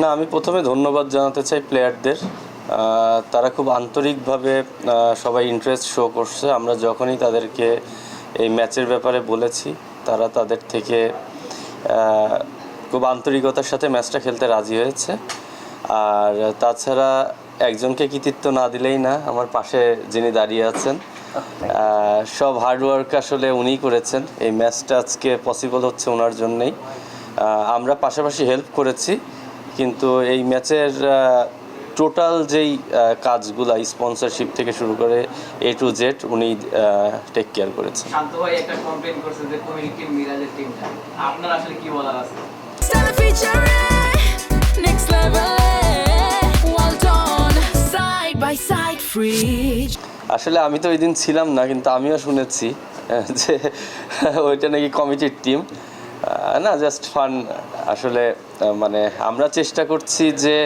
না আমি প্রথমে ধন্যবাদ জানাতে চাই প্লেয়ারদের তারা খুব আন্তরিকভাবে সবাই ইন্টারেস্ট শো করছে। আমরা যখনই তাদেরকে এই ম্যাচের ব্যাপারে বলেছি তারা তাদের থেকে খুব আন্তরিকতার সাথে ম্যাচটা খেলতে রাজি হয়েছে। আর তাছাড়া একজনকে কৃতিত্ব না দিলেই না আমার পাশে যিনি দাঁড়িয়ে আছেন সব হার্ডওয়ার্ক আসলে উনিই করেছেন। এই ম্যাচটা আজকে পসিবল হচ্ছে ওনার জন্যেই। আমরা পাশাপাশি হেল্প করেছি। কিন্তু এই ম্যাচের টোটাল যেই কাজগুলা স্পন্সরশিপ থেকে শুরু করে এ টু জেড উনি টেক কেয়ার করেছেন। শান্ত ভাই একটা কমপ্লেন করছে যে কমিউনিটি মিরাজের টিমটা আপনার আসলে কি বলার আছে? Next level. Well done, side by side, free. আসলে আমি তো ওই দিন ছিলাম না কিন্তু আমিও শুনেছি যে ওইটা নাকি কমিটির টিম না জাস্ট ফান আসলে মানে আমরা চেষ্টা করছি যে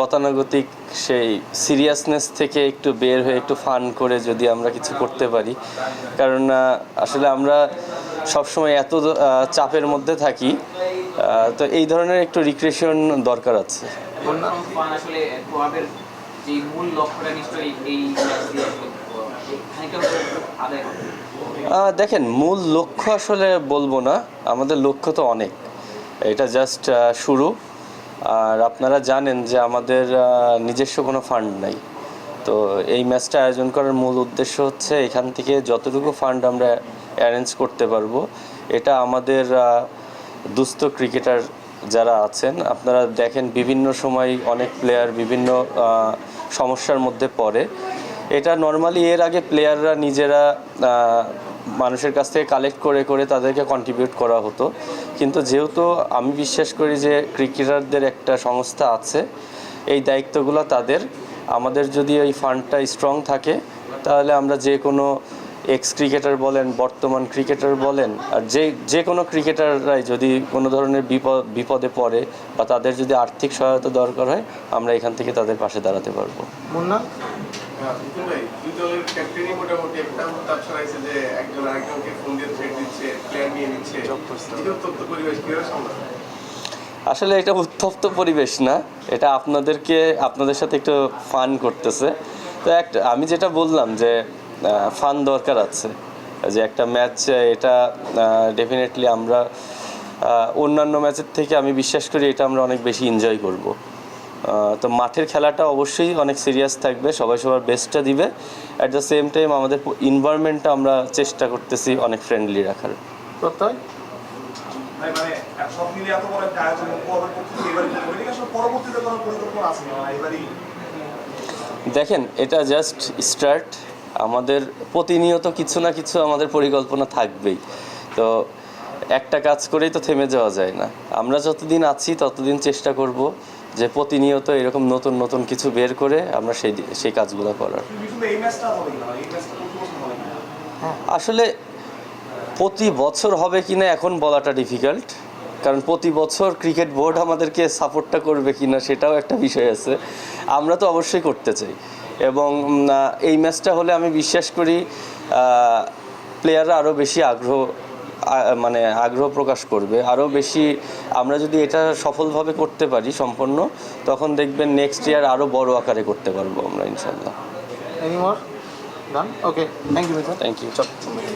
গতানুগতিক সেই সিরিয়াসনেস থেকে একটু বের হয়ে একটু ফান করে যদি আমরা কিছু করতে পারি। কারণ আসলে আমরা সবসময় এত চাপের মধ্যে থাকি তো এই ধরনের একটু রিক্রিয়েশন দরকার আছে। মূল লক্ষ্যটা নিশ্চয়ই এই দেখেন, মূল লক্ষ্য আসলে বলব না, আমাদের লক্ষ্য তো অনেক। এটা জাস্ট শুরু। আর আপনারা জানেন যে আমাদের নিজস্ব কোনো ফান্ড নাই। তো এই ম্যাচটা আয়োজন করার মূল উদ্দেশ্য হচ্ছে এখান থেকে যতটুকু ফান্ড আমরা অ্যারেঞ্জ করতে পারব, এটা আমাদের দুস্থ ক্রিকেটার যারা আছেন, আপনারা দেখেন বিভিন্ন সময় অনেক প্লেয়ার বিভিন্ন সমস্যার মধ্যে পড়ে। এটা নর্মালি এর আগে প্লেয়াররা নিজেরা মানুষের কাছ থেকে কালেক্ট করে করে তাদেরকে কন্ট্রিবিউট করা হতো। কিন্তু যেহেতু আমি বিশ্বাস করি যে ক্রিকেটারদের একটা সংস্থা আছে, এই দায়িত্বগুলো তাদের। আমাদের যদি এই ফান্ডটা স্ট্রং থাকে, তাহলে আমরা যে কোনো এক্স ক্রিকেটার বলেন, বর্তমান ক্রিকেটার বলেন, আর যে যে কোনো ক্রিকেটাররাই যদি কোনো ধরনের বিপদ, বিপদে পড়ে বা তাদের যদি আর্থিক সহায়তা দরকার হয়, আমরা এখান থেকে তাদের পাশে দাঁড়াতে পারব। ভাই দুই দলের ক্যাপ্টেনই মোটামুটি একটা উত্তাপ ছড়াইছে যে একজন আরেকজনকে ফোন দিয়ে থ্রেট দিচ্ছে প্লেয়ার নিয়ে নিচ্ছে। উত্তপ্ত পরিবেশ কীভাবে সামলাবে আসলে এটা উত্তপ্ত পরিবেশ না। এটা আপনাদেরকে আপনাদের সাথে একটু ফান করতেছে। তো একটা আমি যেটা বললাম যে ফান দরকার আছে। যে একটা ম্যাচ এটা ডেফিনেটলি আমরা অন্যান্য ম্যাচের থেকে আমি বিশ্বাস করি এটা আমরা অনেক বেশি এনজয় করব। তো মাঠের খেলাটা অবশ্যই অনেক সিরিয়াস থাকবে সবাই সবার বেস্টটা দিবে। অ্যাট দ্য সেম টাইম আমাদের ইনভায়রনমেন্টটা আমরা চেষ্টা করতেছি অনেক ফ্রেন্ডলি রাখার। প্রত্যয়? মানে সব মিলিয়ে এত বড় একটা আয়োজন পরবর্তীতে এবারে কমিটি আসলে পরবর্তীতে কোনো পরিকল্পনা আছে না এবারই দেখেন এটা জাস্ট স্টার্ট আমাদের প্রতিনিয়ত কিছু না কিছু আমাদের পরিকল্পনা থাকবেই। তো একটা কাজ করেই তো থেমে যাওয়া যায় না। আমরা যতদিন আছি ততদিন চেষ্টা করব। যে প্রতিনিয়ত এরকম নতুন নতুন কিছু বের করে আমরা সেই সেই কাজগুলো করার। না ম্যাচটা প্রতি বছর হবে কি না। আসলে প্রতি বছর হবে কিনা এখন বলাটা ডিফিকাল্ট কারণ প্রতি বছর ক্রিকেট বোর্ড আমাদেরকে সাপোর্টটা করবে কিনা সেটাও একটা বিষয় আছে। আমরা তো অবশ্যই করতে চাই। এবং এই ম্যাচটা হলে আমি বিশ্বাস করি প্লেয়াররা আরও বেশি আগ্রহ মানে আগ্রহ প্রকাশ করবে। আরও বেশি আমরা যদি এটা সফলভাবে করতে পারি সম্পন্ন তখন দেখবেন নেক্সট ইয়ার আরও বড় আকারে করতে পারব আমরা ইনশাল্লাহ okay thank you thank you